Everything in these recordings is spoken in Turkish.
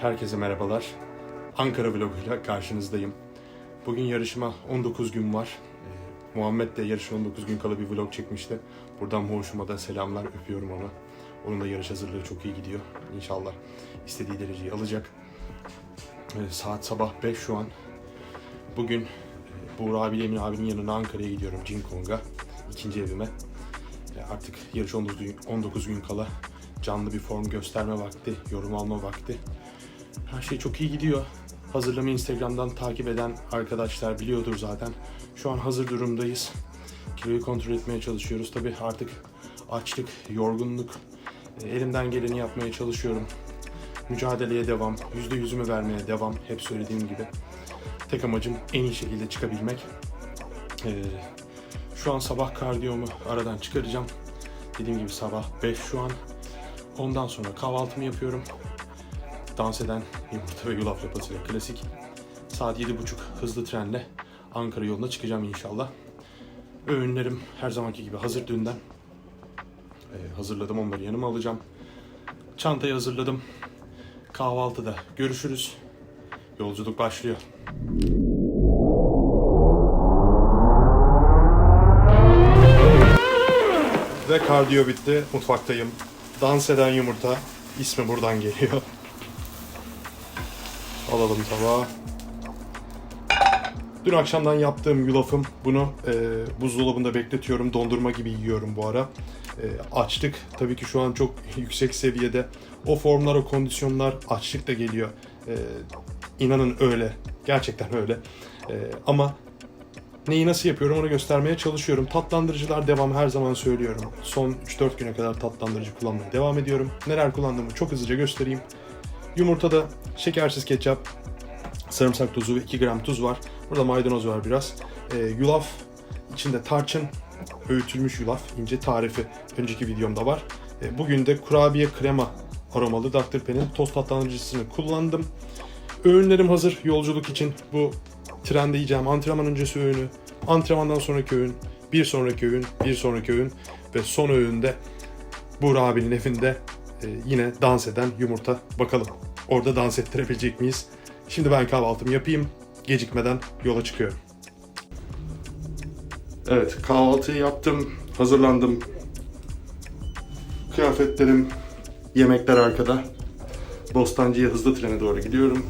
Herkese merhabalar. Ankara vloguyla karşınızdayım. Bugün yarışıma 19 gün var. Ee, Muhammed de yarışa 19 gün kala bir vlog çekmişti. Buradan Moğuş'uma da selamlar, öpüyorum onu. Onun da yarış hazırlığı çok iyi gidiyor. İnşallah istediği dereceyi alacak. Ee, saat sabah 5 şu an. Bugün e, Buğra abiyle Emin abinin yanına Ankara'ya gidiyorum Cinkong'a. ikinci evime. E, Artık yarış 19 gün, 19 gün kala canlı bir form gösterme vakti, yorum alma vakti. Her şey çok iyi gidiyor. Hazırlamayı Instagram'dan takip eden arkadaşlar biliyordur zaten. Şu an hazır durumdayız. Kiloyu kontrol etmeye çalışıyoruz. Tabii artık açlık, yorgunluk, e, elimden geleni yapmaya çalışıyorum. Mücadeleye devam, yüzde yüzümü vermeye devam. Hep söylediğim gibi. Tek amacım en iyi şekilde çıkabilmek. Ee, şu an sabah kardiyomu aradan çıkaracağım. Dediğim gibi sabah 5 şu an. Ondan sonra kahvaltımı yapıyorum. Dans eden yumurta ve yulaf lapasıyla klasik. Saat 7.30 hızlı trenle Ankara yoluna çıkacağım inşallah. Öğünlerim her zamanki gibi hazır dünden. Ee, hazırladım onları yanıma alacağım. Çantayı hazırladım. Kahvaltıda görüşürüz. Yolculuk başlıyor. Ve kardiyo bitti. Mutfaktayım. Dans eden yumurta. ismi buradan geliyor. Alalım tabağı. Dün akşamdan yaptığım yulafım. Bunu e, buzdolabında bekletiyorum. Dondurma gibi yiyorum bu ara. E, açlık tabii ki şu an çok yüksek seviyede. O formlar, o kondisyonlar açlık da geliyor. E, inanın öyle. Gerçekten öyle. E, ama Neyi nasıl yapıyorum onu göstermeye çalışıyorum. Tatlandırıcılar devam her zaman söylüyorum. Son 3-4 güne kadar tatlandırıcı kullanmaya devam ediyorum. Neler kullandığımı çok hızlıca göstereyim. Yumurtada şekersiz ketçap, sarımsak tozu ve 2 gram tuz var. Burada maydanoz var biraz. Ee, yulaf, içinde tarçın, öğütülmüş yulaf, ince tarifi önceki videomda var. Ee, bugün de kurabiye krema aromalı Dr. Penn'in toz tatlandırıcısını kullandım. Öğünlerim hazır yolculuk için. Bu trende yiyeceğim antrenman öncesi öğünü, antrenmandan sonraki öğün, bir sonraki öğün, bir sonraki öğün ve son öğünde Buğra abinin evinde e, yine dans eden yumurta. Bakalım orada dans ettirebilecek miyiz? Şimdi ben kahvaltımı yapayım. Gecikmeden yola çıkıyorum. Evet kahvaltıyı yaptım. Hazırlandım. Kıyafetlerim, yemekler arkada. Bostancı'ya hızlı trene doğru gidiyorum.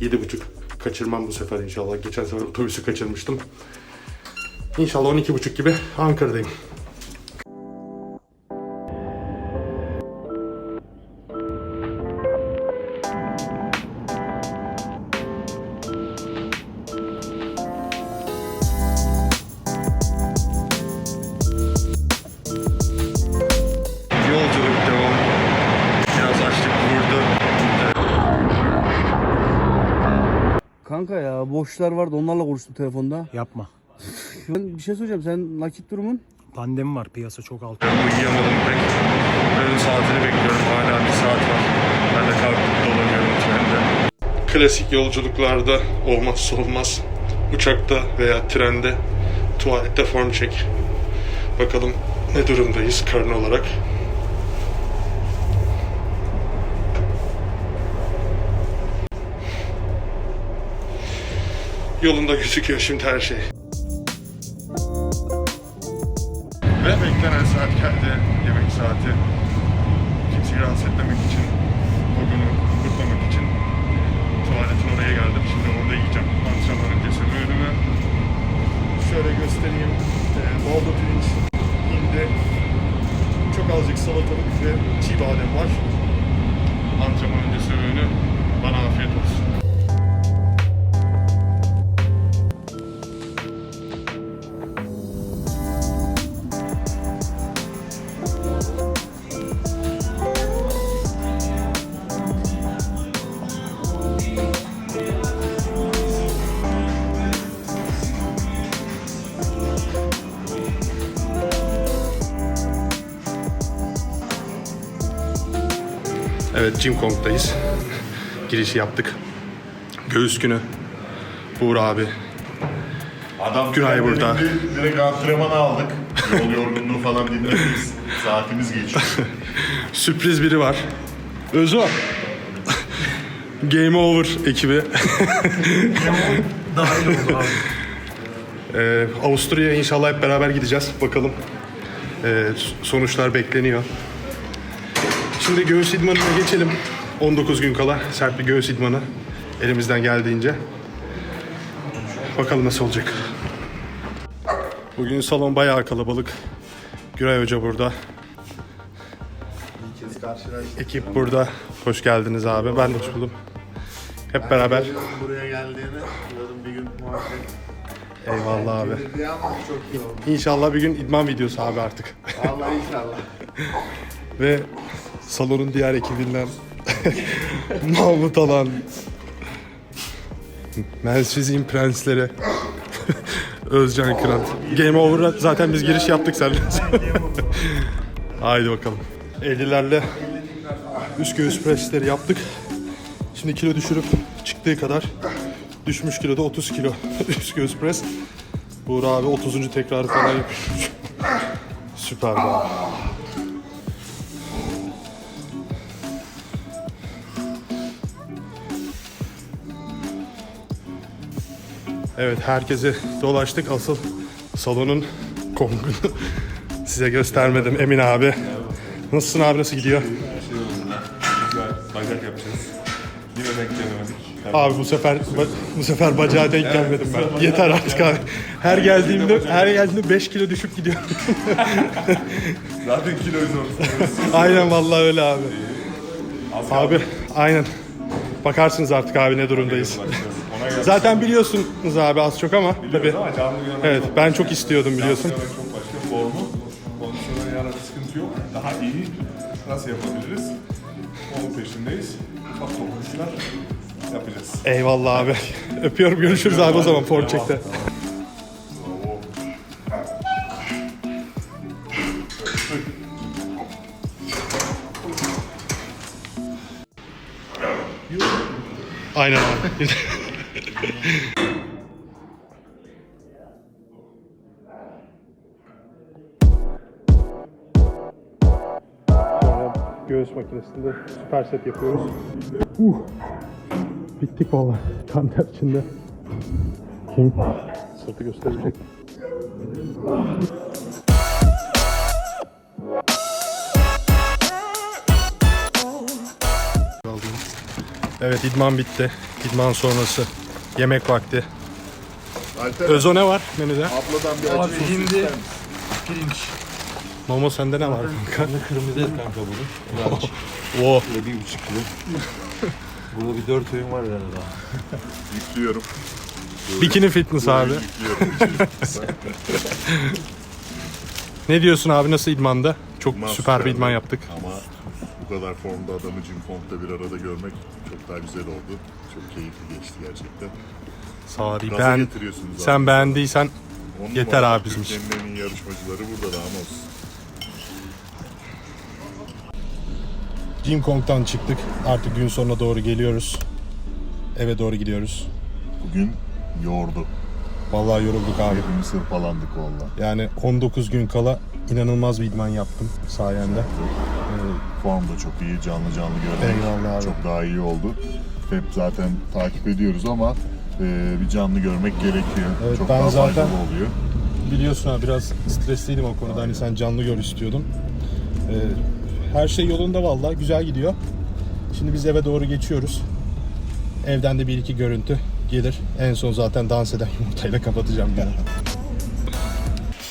7.30 kaçırmam bu sefer inşallah. Geçen sefer otobüsü kaçırmıştım. İnşallah 12.30 gibi Ankara'dayım. Boşlar vardı onlarla konuştum telefonda. Yapma. Ben bir şey söyleyeceğim sen nakit durumun? Pandemi var piyasa çok alt. Ben uyuyamadım pek. Öğün saatini bekliyorum. Hala bir saat var. Ben de kalkıp dolanıyorum trende. Klasik yolculuklarda olmazsa olmaz. Uçakta veya trende tuvalette form çek. Bakalım ne durumdayız karın olarak. Yolunda gözüküyor şimdi her şey. Ve beklenen saat geldi. Yemek saati. Kimseyi rahatsız etmemek için, Evet, Jim Kong'dayız. Girişi yaptık. Göğüs günü. Uğur abi. Adam Günay burada. Direkt antrenmanı aldık. Yol yorgunluğu falan dinlediğimiz saatimiz geçiyor. Sürpriz biri var. Özo. Game Over ekibi. Dahil oldu abi. Ee, Avusturya'ya inşallah hep beraber gideceğiz. Bakalım. Ee, sonuçlar bekleniyor. Şimdi göğüs idmanına geçelim. 19 gün kala sert bir göğüs idmanı. Elimizden geldiğince. Bakalım nasıl olacak. Bugün salon bayağı kalabalık. Güray Hoca burada. Ekip burada. Hoş geldiniz abi. Ben de hoş buldum. Hep beraber. Buraya geldiğini dedim bir gün muhakkak. Eyvallah abi. İnşallah bir gün idman videosu abi artık. Vallahi inşallah. Ve salonun diğer ekibinden Mahmut Alan, Mensizin prensleri, Özcan Kıran. Game Over'a zaten biz giriş yaptık seninle. Haydi bakalım. 50'lerle üst göğüs presleri yaptık. Şimdi kilo düşürüp çıktığı kadar düşmüş kiloda 30 kilo üst göğüs pres. Buğra abi 30. tekrarı falan yapıyor. Süper be Evet herkese dolaştık. Asıl salonun kongunu size göstermedim Emin abi. Nasılsın abi nasıl gidiyor? Güzel. Bacak yapacağız. Yine denk gelemedik. Abi bu sefer bu sefer bacağa denk gelmedim ben. Yeter artık abi. Her geldiğimde her geldiğimde 5 kilo düşüp gidiyorum. Zaten kiloyu zor tutuyoruz. aynen vallahi öyle abi. Az Abi aynen. Bakarsınız artık abi ne durumdayız. Ona. Zaten biliyorsunuz abi az çok ama tabii. Ama canlı görmek Evet çok ben çok istiyordum biliyorsun. Canlı görmek çok başka. Formu. Kondisyonel yana bir sıkıntı yok. Daha iyi nasıl yapabiliriz? Onun peşindeyiz. Ufak dokunuşlar yapacağız. Eyvallah abi. Öpüyorum görüşürüz abi o zaman form çekte. Aynen abi. göğüs makinesinde süper set yapıyoruz. Uh. Bittik valla. Kan ter içinde. Kim? Sırtı gösterecek. Evet idman bitti. İdman sonrası yemek vakti. Alper Özo ne var menüde? abladan bir acı Abi hindi, pirinç. Momo sende ne var kanka? Kırmızı et kanka bunun. Birazcık. Oh. Böyle bir buçuk kilo. Burada bir dört öğün var herhalde daha. yüklüyorum. Bikini fitness abi. Yüklüyorum. Ne diyorsun abi nasıl idmanda? Çok İdman süper bir süperdi. idman yaptık. Ama bu kadar formda adamı Jim Font'ta bir arada görmek çok daha güzel oldu. Çok keyifli geçti gerçekten. Sağ ol abi. Gaza Ben, getiriyorsunuz sen abi. beğendiysen On yeter numara. abi bizim için. Türkiye'nin en iyi yarışmacıları burada da ama olsun. Jim Kong'dan çıktık. Artık gün sonuna doğru geliyoruz. Eve doğru gidiyoruz. Bugün yordu. Vallahi yorulduk abi. Hepimiz hırpalandık valla. Yani 19 gün kala inanılmaz bir idman yaptım sayende. Form da çok iyi, canlı canlı görmek Eyvallah abi. çok daha iyi oldu. Hep zaten takip ediyoruz ama e, bir canlı görmek gerekiyor. Evet, çok ben daha zaten- faydalı oluyor. Biliyorsun abi biraz stresliydim o konuda. Hani sen canlı gör istiyordum. Ee, her şey yolunda vallahi güzel gidiyor. Şimdi biz eve doğru geçiyoruz. Evden de bir iki görüntü gelir. En son zaten dans eden yumurtayla kapatacağım yani.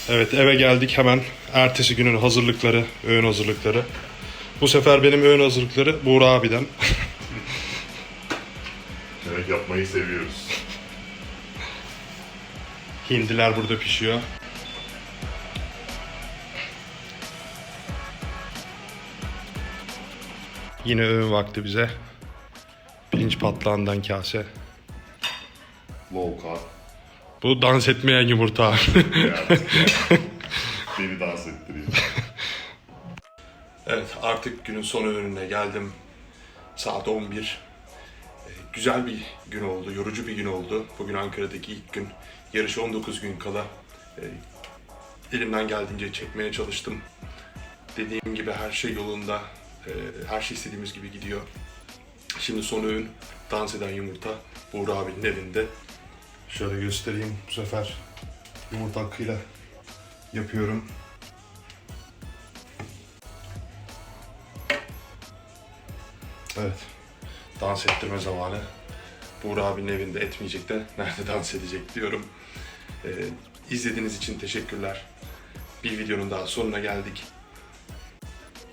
Evet eve geldik hemen. Ertesi günün hazırlıkları, öğün hazırlıkları. Bu sefer benim öğün hazırlıkları Buğra abiden. Yemek yapmayı seviyoruz. Hindiler burada pişiyor. Yine öğün vakti bize. Pirinç patlağından kase. Low carb. Bu dans etmeyen yumurta. Beni dans ettiriyor. evet artık günün son öğününe geldim. Saat 11. Ee, Güzel bir gün oldu, yorucu bir gün oldu. Bugün Ankara'daki ilk gün. Yarışa 19 gün kala. Ee, Elimden geldiğince çekmeye çalıştım. Dediğim gibi her şey yolunda. Ee, Her şey istediğimiz gibi gidiyor. Şimdi son öğün dans eden yumurta Buğra abinin elinde. Şöyle göstereyim bu sefer yumurta hakkıyla yapıyorum. Evet. Dans ettirme zamanı. Buğra abinin evinde etmeyecek de nerede dans edecek diyorum. Ee, izlediğiniz için teşekkürler. Bir videonun daha sonuna geldik.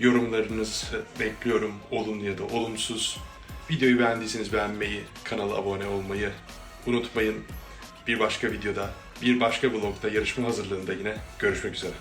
Yorumlarınızı bekliyorum. Olumlu ya da olumsuz. Videoyu beğendiyseniz beğenmeyi, kanala abone olmayı unutmayın. Bir başka videoda, bir başka vlogda yarışma hazırlığında yine görüşmek üzere.